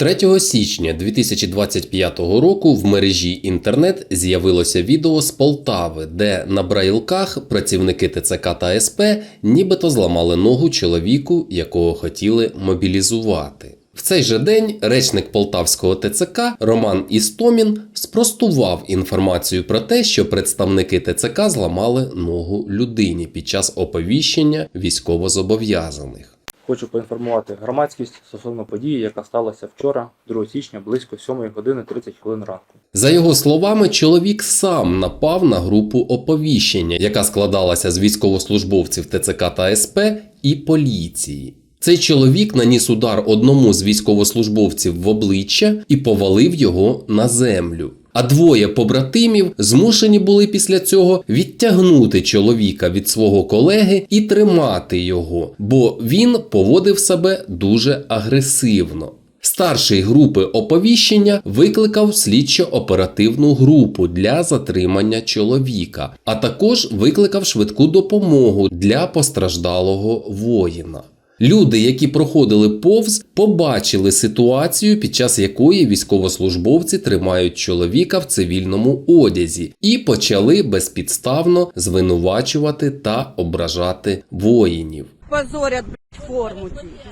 3 січня 2025 року в мережі інтернет з'явилося відео з Полтави, де на брайлках працівники ТЦК та СП нібито зламали ногу чоловіку, якого хотіли мобілізувати. В цей же день речник полтавського ТЦК Роман Істомін спростував інформацію про те, що представники ТЦК зламали ногу людині під час оповіщення військовозобов'язаних. Хочу поінформувати громадськість стосовно події, яка сталася вчора, 2 січня, близько 7 години 30 хвилин ранку. За його словами, чоловік сам напав на групу оповіщення, яка складалася з військовослужбовців ТЦК та СП і поліції. Цей чоловік наніс удар одному з військовослужбовців в обличчя і повалив його на землю. А двоє побратимів змушені були після цього відтягнути чоловіка від свого колеги і тримати його, бо він поводив себе дуже агресивно. Старший групи оповіщення викликав слідчо-оперативну групу для затримання чоловіка, а також викликав швидку допомогу для постраждалого воїна. Люди, які проходили повз, побачили ситуацію, під час якої військовослужбовці тримають чоловіка в цивільному одязі, і почали безпідставно звинувачувати та ображати воїнів. Позорять блядь, форму тільки.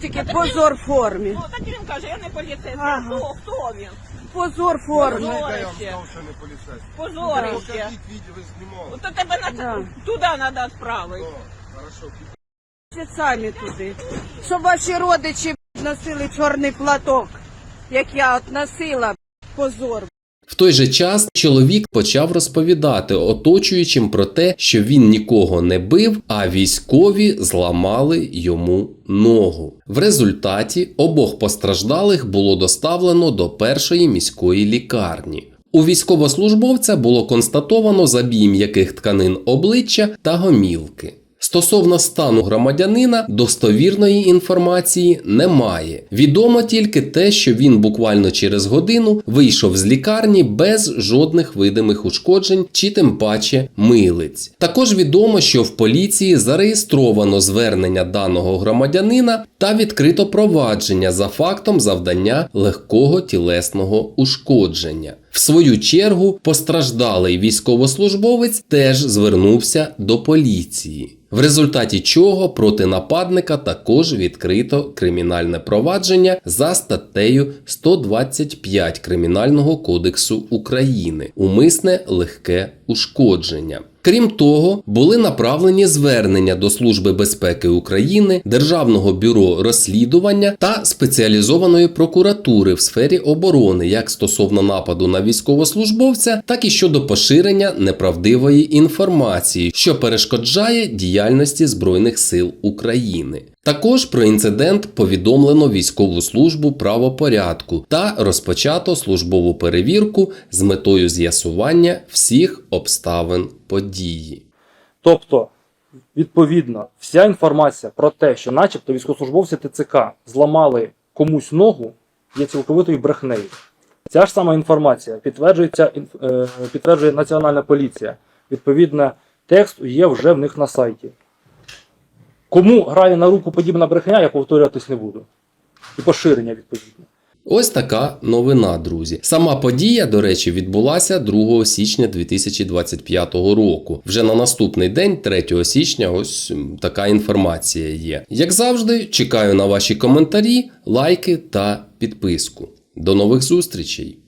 Тільки позор в формі. Ну, так він каже, я не поліцейський. Ага. Хто, хто він? Позор в формі. Позорище. Позорище. Покажіть відео. То тебе на... Да. туди треба відправити. Хорошо. Чи самі туди. Щоб ваші родичі носили чорний платок, як я от носила. Позор. В той же час чоловік почав розповідати оточуючим про те, що він нікого не бив, а військові зламали йому ногу. В результаті обох постраждалих було доставлено до першої міської лікарні. У військовослужбовця було констатовано забій м'яких тканин обличчя та гомілки. Стосовно стану громадянина достовірної інформації немає. Відомо тільки те, що він буквально через годину вийшов з лікарні без жодних видимих ушкоджень чи тим паче милиць. Також відомо, що в поліції зареєстровано звернення даного громадянина та відкрито провадження за фактом завдання легкого тілесного ушкодження. В свою чергу постраждалий військовослужбовець теж звернувся до поліції. В результаті чого проти нападника також відкрито кримінальне провадження за статтею 125 Кримінального кодексу України умисне легке ушкодження. Крім того, були направлені звернення до Служби безпеки України, Державного бюро розслідування та спеціалізованої прокуратури в сфері оборони як стосовно нападу на військовослужбовця, так і щодо поширення неправдивої інформації, що перешкоджає діяльності Збройних сил України. Також про інцидент повідомлено військову службу правопорядку та розпочато службову перевірку з метою з'ясування всіх обставин події. Тобто, відповідно, вся інформація про те, що начебто військовослужбовці ТЦК зламали комусь ногу, є цілковитою брехнею. Ця ж сама інформація підтверджується, е, підтверджує Національна поліція. Відповідно, текст є вже в них на сайті. Кому грає на руку подібна брехня, я повторюватись не буду. І поширення відповідно. Ось така новина, друзі. Сама подія, до речі, відбулася 2 січня 2025 року. Вже на наступний день, 3 січня, ось така інформація є. Як завжди, чекаю на ваші коментарі, лайки та підписку. До нових зустрічей!